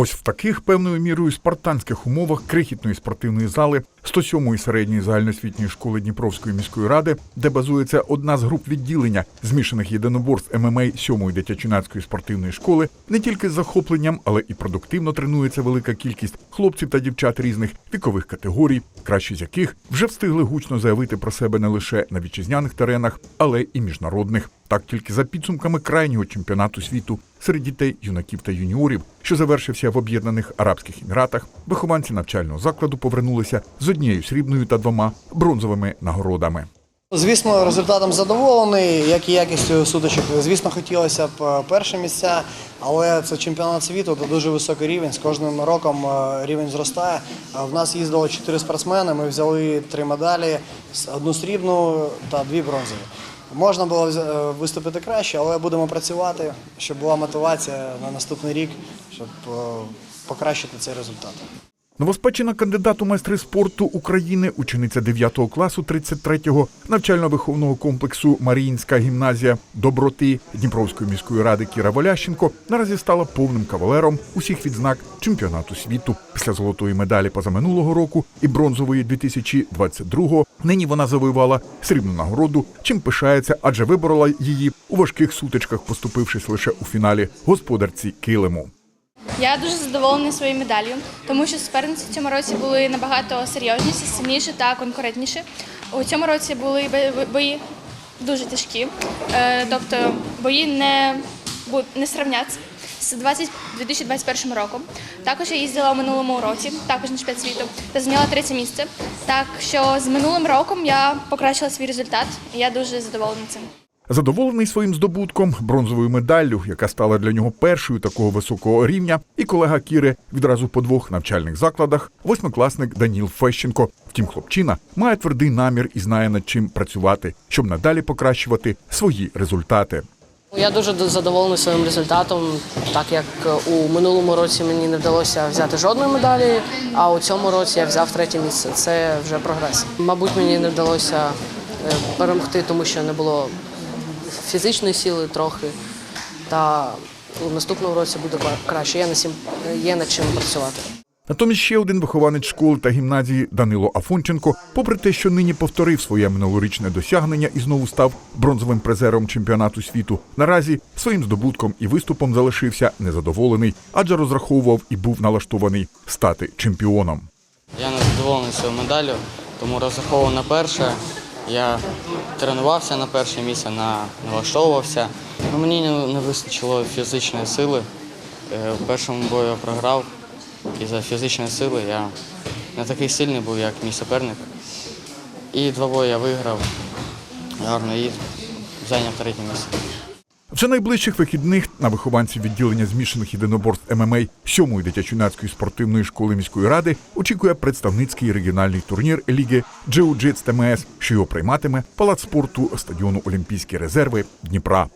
Ось в таких певною мірою спартанських умовах крихітної спортивної зали 107-ї середньої загальноосвітньої школи Дніпровської міської ради, де базується одна з груп відділення змішаних єдиноборств ММА 7-ї дитячо-юнацької спортивної школи, не тільки з захопленням, але і продуктивно тренується велика кількість хлопців та дівчат різних вікових категорій, кращі з яких вже встигли гучно заявити про себе не лише на вітчизняних теренах, але і міжнародних. Так тільки за підсумками крайнього чемпіонату світу серед дітей, юнаків та юніорів, що завершився в Об'єднаних Арабських Еміратах, вихованці навчального закладу повернулися з однією срібною та двома бронзовими нагородами. Звісно, результатом задоволений, як і якістю сутичок. Звісно, хотілося б е, перше місця, але це чемпіонат світу, це дуже високий рівень. З кожним роком е, рівень зростає. Е, В нас їздило чотири спортсмени. Ми взяли три медалі: одну срібну та дві бронзові. Можна було виступити краще, але будемо працювати, щоб була мотивація на наступний рік, щоб покращити цей результат. Новоспечена кандидат у майстри спорту України, учениця 9 класу 33-го навчально-виховного комплексу Маріїнська гімназія доброти Дніпровської міської ради Кіра Волященко наразі стала повним кавалером усіх відзнак чемпіонату світу. Після золотої медалі позаминулого року і бронзової 2022-го нині вона завоювала срібну нагороду, чим пишається, адже виборола її у важких сутичках, поступившись лише у фіналі господарці килиму. Я дуже задоволена своєю медаллю, тому що суперниці в цьому році були набагато серйозніші, сильніші та конкурентніші. У цьому році були бої- дуже тяжкі, Е, тобто бої не, не сравняться з 20, 2021 роком. Також я їздила у минулому році, також на чемпіонат світу, та зайняла третє місце. Так що з минулим роком я покращила свій результат, і я дуже задоволена цим. Задоволений своїм здобутком, бронзовою медаллю, яка стала для нього першою такого високого рівня, і колега Кіри відразу по двох навчальних закладах, восьмикласник Даніл Фещенко. Втім, хлопчина має твердий намір і знає над чим працювати, щоб надалі покращувати свої результати. Я дуже задоволений своїм результатом, так як у минулому році мені не вдалося взяти жодної медалі, а у цьому році я взяв третє місце. Це вже прогрес. Мабуть, мені не вдалося е, перемогти, тому що не було фізичної сили трохи. Та у наступному році буде краще. Я над цим є над чим працювати. Натомість ще один вихованець школи та гімназії Данило Афонченко, попри те, що нині повторив своє минулорічне досягнення і знову став бронзовим призером чемпіонату світу, наразі своїм здобутком і виступом залишився незадоволений, адже розраховував і був налаштований стати чемпіоном. Я не задоволений своєю медаллю, тому розраховував на перше. Я тренувався на перше місце, налаштовувався. Ну, мені не, вистачило фізичної сили. В У першому бою я програв, і за фізичної сили я не такий сильний був, як мій суперник. І два бої я виграв гарно і зайняв третє місце. Вже найближчих вихідних на вихованців відділення змішаних єдиноборств ММА 7-ї дитячо-юнацької спортивної школи міської ради очікує представницький регіональний турнір Ліги Джиу-Джитс ТМС, що його прийматиме палац спорту стадіону Олімпійські резерви Дніпра.